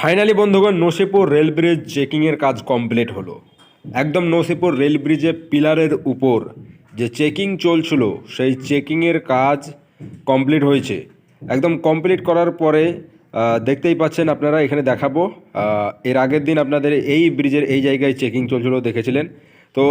Finally বন্ধুগণ Nasipur rail bridge চেকিংয়ের কাজ complete হলো। একদম নসিপুর রেল ব্রিজে পিলারের উপর যে চেকিং চলছিল, সেই চেকিংয়ের কাজ কমপ্লিট হয়েছে। একদম কমপ্লিট করার পরে দেখতেই পাচ্ছেন আপনারা, এখানে দেখাবো। এর আগের দিন আপনাদের এই ব্রিজের এই জায়গায় চেকিং চলছিল দেখেছিলেন। তো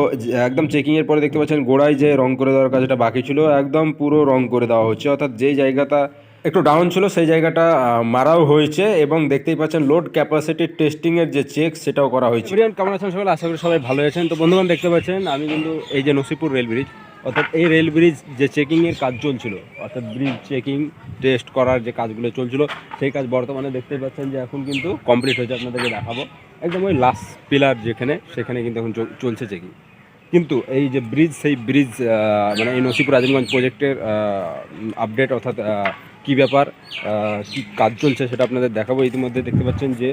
একদম চেকিংয়ের পরে দেখতে পাচ্ছেন গোড়ায় যে রং করে দেওয়ার কাজটা বাকি ছিল, একদম পুরো রং করে দেওয়া হচ্ছে। অর্থাৎ যেই জায়গাটা একটু ডাউন ছিল, সেই জায়গাটা মারাও হয়েছে এবং দেখতেই পাচ্ছেন লোড ক্যাপাসিটি টেস্টিংয়ের যে চেক সেটাও করা হয়েছে। কেমন আছেন সবাই? আশা করি সবাই ভালো আছেন। তো বন্ধুগণ, দেখতে পাচ্ছেন, আমি কিন্তু এই যে নসিপুর রেল ব্রিজ অর্থাৎ এই রেল ব্রিজ যে চেকিংয়ের কাজ চলছিল, অর্থাৎ ব্রিজ চেকিং টেস্ট করার যে কাজগুলো চলছিল, সেই কাজ বর্তমানে দেখতেই পাচ্ছেন যে এখন কিন্তু কমপ্লিট হয়েছে, আপনাদেরকে দেখাবো। একদম ওই লাস্ট পিলার যেখানে, সেখানে কিন্তু এখন চল- চলছে চেকিং কিন্তু এই যে ব্রিজ সেই ব্রিজ মানে এই নসিপুর আজিমগঞ্জ প্রজেক্টের আপডেট অর্থাৎ কি ব্যাপার কি কাজ চলছে সেটা আপনাদের দেখাবো। ইতিমধ্যে দেখতে পাচ্ছেন যে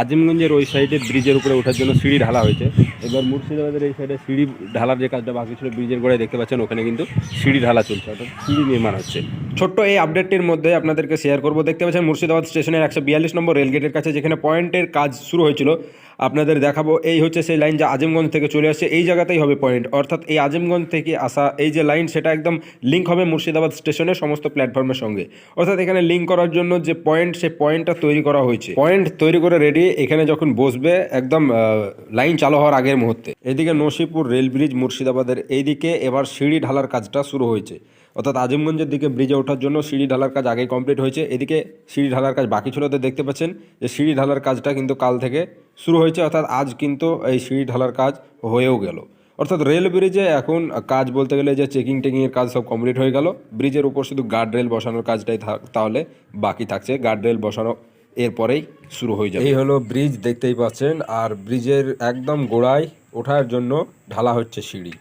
আজিমগঞ্জের ওই সাইডে ব্রিজের উপরে ওঠার জন্য সিঁড়ি ঢালা হয়েছে। এবার মুর্শিদাবাদের এই সাইডে সিঁড়ি ঢালার যে কাজটা বাকি ছিল ব্রিজের গোড়ায় দেখতে পাচ্ছেন, ওখানে কিন্তু সিঁড়ি ঢালা চলছে, অর্থাৎ সিঁড়ি নির্মাণ হচ্ছে। ছোট্ট এই আপডেটটির মধ্যে আপনাদেরকে শেয়ার করব। দেখতে পাচ্ছেন, মুর্শিদাবাদ স্টেশনের একশো বিয়াল্লিশ নম্বর রেলগেটের কাছে যেখানে পয়েন্টের কাজ শুরু হয়েছিল, আপনাদের দেখাবো। এই হচ্ছে সেই লাইন যা আজিমগঞ্জ থেকে চলে আসছে, এই জায়গাতেই হবে পয়েন্ট। অর্থাৎ এই আজিমগঞ্জ থেকে আসা, এই যে লাইন, সেটা একদম লিঙ্ক হবে মুর্শিদাবাদ স্টেশনের সমস্ত প্ল্যাটফর্মের সঙ্গে। অর্থাৎ এখানে লিঙ্ক করার জন্য যে পয়েন্ট সেই পয়েন্টটা তৈরি করা হয়েছে। পয়েন্ট তৈরি করে রেডি এখানে যখন বসবে, একদম লাইন চালু হওয়ার আগের মুহূর্তে। এদিকে নসিপুর রেল ব্রিজ মুর্শিদাবাদের এইদিকে এবার সিঁড়ি ঢালার কাজটা শুরু হয়েছে। অর্থাৎ আজিমগঞ্জের দিকে ব্রিজে ওঠার জন্য সিঁড়ি ঢালার কাজ আগেই কমপ্লিট হয়েছে। এদিকে সিঁড়ি ঢালার কাজ বাকি ছিল তো দেখতে পাচ্ছেন যে সিঁড়ি ঢালার কাজটা কিন্তু কাল থেকে শুরু হয়েছে। অর্থাৎ আজ কিন্তু এই সিঁড়ি ঢালার কাজ হয়েও গেল। অর্থাৎ রেল ব্রিজে এখন কাজ বলতে গেলে যে চেকিং টেকিংয়ের কাজ সব কমপ্লিট হয়ে গেল। ব্রিজের উপর শুধু গার্ড রেল বসানোর কাজটাই থাক- তাহলে বাকি থাকছে। গার্ড রেল বসানো এরপরেই শুরু হয়ে যাবে। এই হলো ব্রিজ দেখতেই পাচ্ছেন আর ব্রিজের একদম গোড়ায় ওঠার জন্য ঢালা হচ্ছে সিঁড়ি।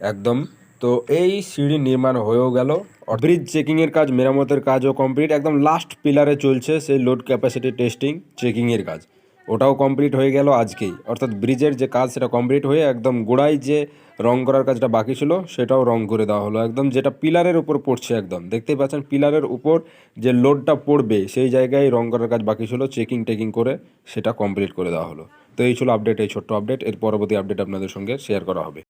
একদম তো এই সিঁড়ি নির্মাণ হয়েও গেল। ব্রিজ চেকিংয়ের কাজ মেরামতের কাজও কমপ্লিট একদম লাস্ট পিলারে চলছে সেই লোড ক্যাপাসিটি টেস্টিং চেকিংয়ের কাজ। ওটাও কমপ্লিট হয়ে গেল আজকেই। অর্থাৎ ব্রিজের যে কাজ সেটা কমপ্লিট হয়ে একদম গোড়ায় যে রং করার কাজটা বাকি ছিল, সেটাও রং করে দেওয়া হলো। একদম যেটা পিলারের উপর পড়ছে একদম। দেখতেই পাচ্ছেন পিলারের উপর যে লোডটা পড়বে, সেই জায়গায় রং করার কাজ বাকি ছিল চেকিং টেকিং করে সেটা কমপ্লিট করে দেওয়া হলো। তো এই ছিল আপডেট এই ছোট্ট আপডেট এর পরবর্তী আপডেট আপনাদের সঙ্গে শেয়ার করা হবে।